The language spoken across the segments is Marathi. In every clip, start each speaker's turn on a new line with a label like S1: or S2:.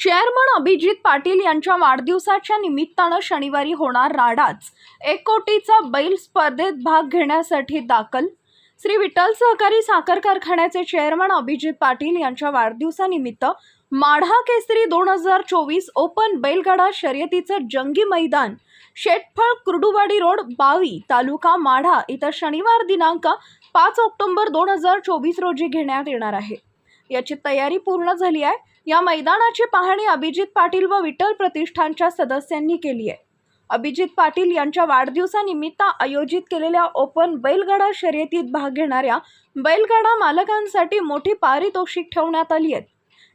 S1: चेअरमन अभिजित पाटील यांच्या वाढदिवसाच्या निमित्तानं शनिवारी होणार राडाच. एक कोटीचा बैल स्पर्धेत भाग घेण्यासाठी दाखल. श्री विठ्ठल सहकारी साखर कारखान्याचे चेअरमन अभिजित पाटील यांच्या वाढदिवसानिमित्त माढा केसरी दोन हजार चोवीस ओपन बैलगाडा शर्यतीचं जंगी मैदान शेटफळ कुर्डुवाडी रोड बावी तालुका माढा इथं शनिवार दिनांक पाच ऑक्टोबर दोन हजार चोवीस रोजी घेण्यात येणार आहे. याची तयारी पूर्ण झाली आहे. या मैदानाची पाहणी अभिजित पाटील व विठ्ठल प्रतिष्ठानच्या सदस्यांनी केली आहे. अभिजित पाटील यांच्या वाढदिवसानिमित्त आयोजित केलेल्या ओपन बैलगाडा शर्यतीत भाग घेणाऱ्या बैलगाडा मालकांसाठी मोठी पारितोषिक ठेवण्यात आली आहेत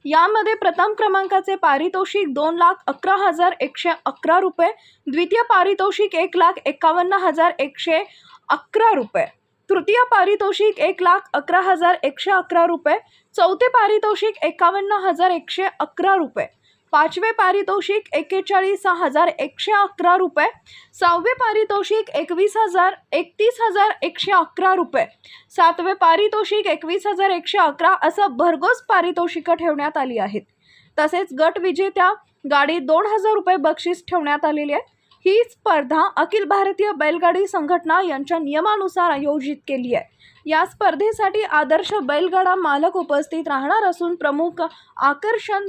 S1: यामध्ये प्रथम क्रमांकाचे पारितोषिक दोन लाख अकरा हजार एकशे अकरा रुपये द्वितीय पारितोषिक एक लाख एकावन्न हजार एकशे अकरा रुपये. तृतीय पारितोषिक एक लाख अकरा हजार एकशे अकरा रुपये. चौथे पारितोषिक एकावन्न हजार एकशे अकरा रुपये. पाचवे पारितोषिक एकेचाळीस हजार एकशे अकरा रुपये. सहावे पारितोषिक एकवीस हजार एकतीस हजार एकशे अकरा रुपये. सातवे पारितोषिक एकवीस हजार एकशे अकरा असं भरघोस पारितोषिकं ठेवण्यात आली आहेत. तसेच गट विजेत्या गाडी दोन हजार रुपये बक्षीस ठेवण्यात आलेली आहे. ही स्पर्धा अखिल भारतीय बैलगाडी संघटना यांच्या नियमानुसार आयोजित केली आहे. या स्पर्धेसाठी आदर्श बैलगाडा मालक उपस्थित राहणार असून प्रमुख आकर्षण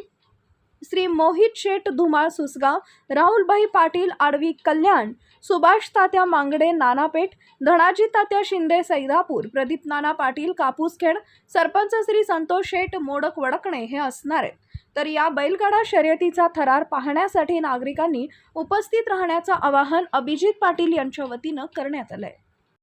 S1: श्री मोहित शेठ धुमाळ सुसगाव राहुलभाई पाटील आडवी कल्याण सुभाष तात्या मांगडे नानापेठ धनाजी तात्या शिंदे सैदापूर प्रदीप नाना पाटील कापूसखेड सरपंच श्री संतोष शेठ मोडक वडकणे हे असणार आहेत. तर या बैलगाडा शर्यतीचा थरार पाहण्यासाठी नागरिकांनी उपस्थित राहण्याचं आवाहन अभिजित पाटील यांच्या वतीनं करण्यात आलं आहे